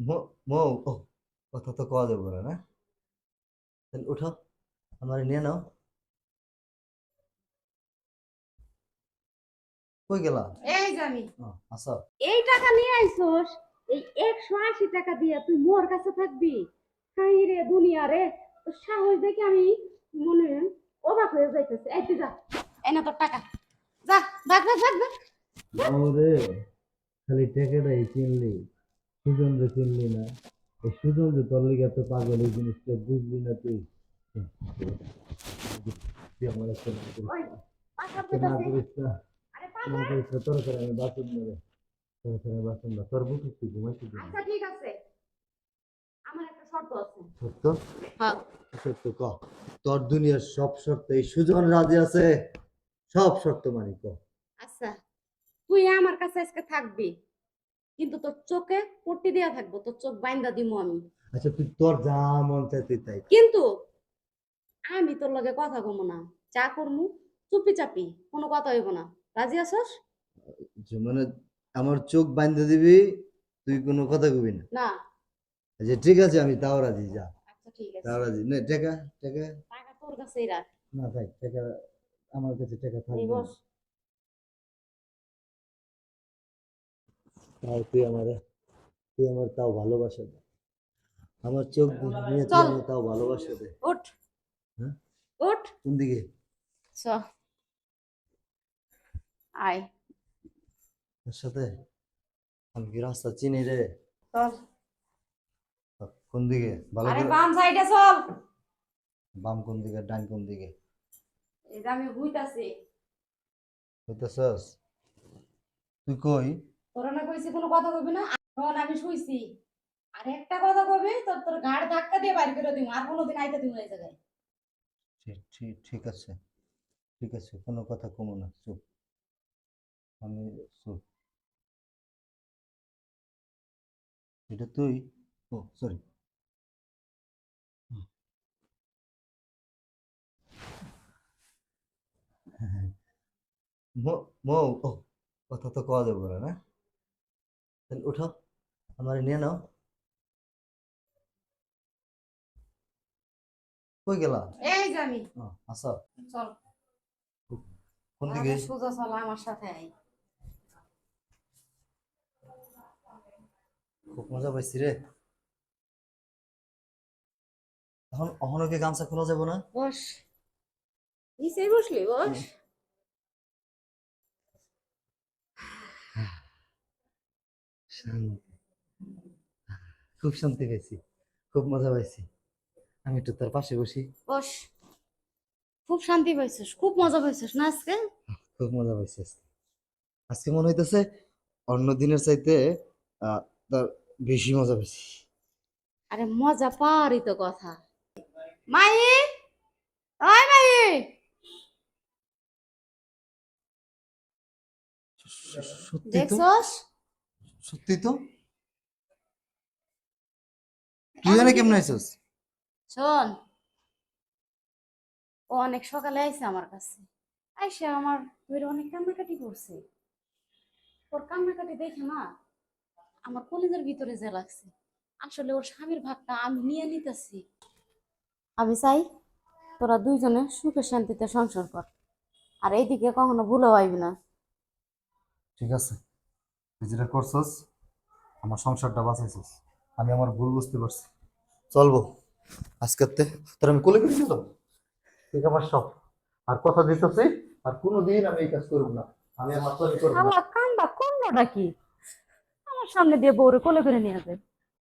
মো- ও কথা তো কওয়া যাবে না না তাহলে উঠো আমার নিয়ে নাও কই গেলা এই ও, আসো এই টাকা নিয়ে আইসোস? এই একশো আশি টাকা দিয়ে তুই মোর কাছে থাকবি? হাই রে দুনিয়া রে তোর সাহস দেখে আমি মনে অবাক হয়ে যাইতেছে। এই তুই যা এই না তোর টাকা। যা ভাগ ভাগ ভাগ ভাগ। ওরে খালি টেকেটাই চিনলি। সুজন যে চিনলি না। এই সুজন যে তোর লিগে এত পাগল এই জিনিসটা বুঝলি না তুই? তুই আমার একটা না করিস না। না করিস না। আরে না পাশা করিস না তোর করে আমি বাসন নেবে। তোর করে বাসন না তোর বুঝিস তুই ঘুমাইছিস আচ্ছা ঠিক আছে। আমার একটা শর্ত আছে। সত্য হ্যাঁ। ক? তোর দুনিয়ার সব শর্ত এই সুজন রাজি আছে? সব শর্ত মানি ক? আচ্ছা। তুই আমার কাছে আজকে থাকবি। কিন্তু তোর চোখে পট্টি দেয়া থাকব তোর চোখ বাইন্দা দিমু আমি। আচ্ছা তুই তোর যা মন চায় তুই তাই। কিন্তু আমি তোর লগে কথা কমু না চা করমু চুপি চাপি কোনো কথা হইব না। রাজি আছস? যে মানে আমার চোখ বাঁধতে দিবি তুই কোনো কথা কবি না। না। আচ্ছা ঠিক আছে আমি তাও রাজি যা। আচ্ছা ঠিক আছে। তাও রাজি। নে টাকা টাকা। টাকা তোর কাছেই রাখ। না ভাই টাকা আমার কাছে টাকা থাকবে তাও তুই আমার তুই আমার তাও ভালোবাসা দে। আমার চোখ নিয়ে তুই আমার তাও ভালোবাসা দে। উঠ। হ্যাঁ? উঠ। কোন দিকে? চ। আয়। তোর সাথে? আমি কি রাস্তা চিনি রে? চল। কোন দিকে? ভালো আরে বাম সাইডে চল। বাম কোন দিকে ডান কোন দিকে? এই যে আমি বুইতাছি হইতেছস? তুই কই? তোরা না কইছি কোনো কথা কইবি না? এখন আমি শুইছি। আর একটা কথা কবি তোর তোর গাড় ধাক্কা দিয়ে বাড়ি করে দিম, আর কোনোদিন আইতে দিম এই জায়গায়। ঠিক আছে। ঠিক আছে, কোনো কথা কমো না, চুপ। আমি চুপ। এটা তুই? ও সরি মৌ ও, কথা তো কওয়া যাবে না? তাহলে উঠো আমার নিয়ে নাও। কই গেলা? এই যে আমি। ও, আসো চল। কোন দিকে? সোজা চল আমার সাথে আই খুব মজা পাইছি রে। এখন অহনকে গামছা খোলা যাব না? বস। নিচেই বসলি বস। শান্তি। খুব শান্তি পাইছি খুব মজা পাইছি। আমি একটু তার পাশে বসি। বস। খুব শান্তি পাইছিস খুব মজা পাইছিস না আজকে? খুব মজা পাইছি আজকে। মনে হইতেছে অন্য দিনের চাইতে তার বেশি মজা পাইছি। আরে মজা পারি তো কথা। মাই ওই মাই দেখছস? সত্যি তো? তুই জানে কেমন আইসস শোন ও অনেক সকালে আইছে আমার কাছে। আইসে আমার ধরে অনেক কান্নাকাটি করছে। ওর কান্নাকাটি দেখে না আমার কলেজের ভিতরে যে লাগছে। আসলে ওর স্বামীর ভাগটা আমি নিয়ে নিতেছি। আমি চাই তোরা দুইজনে সুখে শান্তিতে সংসার কর। আর এইদিকে কখনো ভুলে আইবি না। ঠিক আছে। তুই যেটা করছস আমার সংসারটা বাঁচাইছস। আমি আমার ভুল বুঝতে পারছি। চলবো আজকে তোর আমি কোলে করে তো ঠিক আমার সব। আর কথা দিতেছি আর কোনোদিন আমি এই কাজ করব না। আমি আমার করব না। আল্লাহ কান্দা কোনটা কি? আমার সামনে দিয়ে বউরে কোলে করে নিয়ে যায়।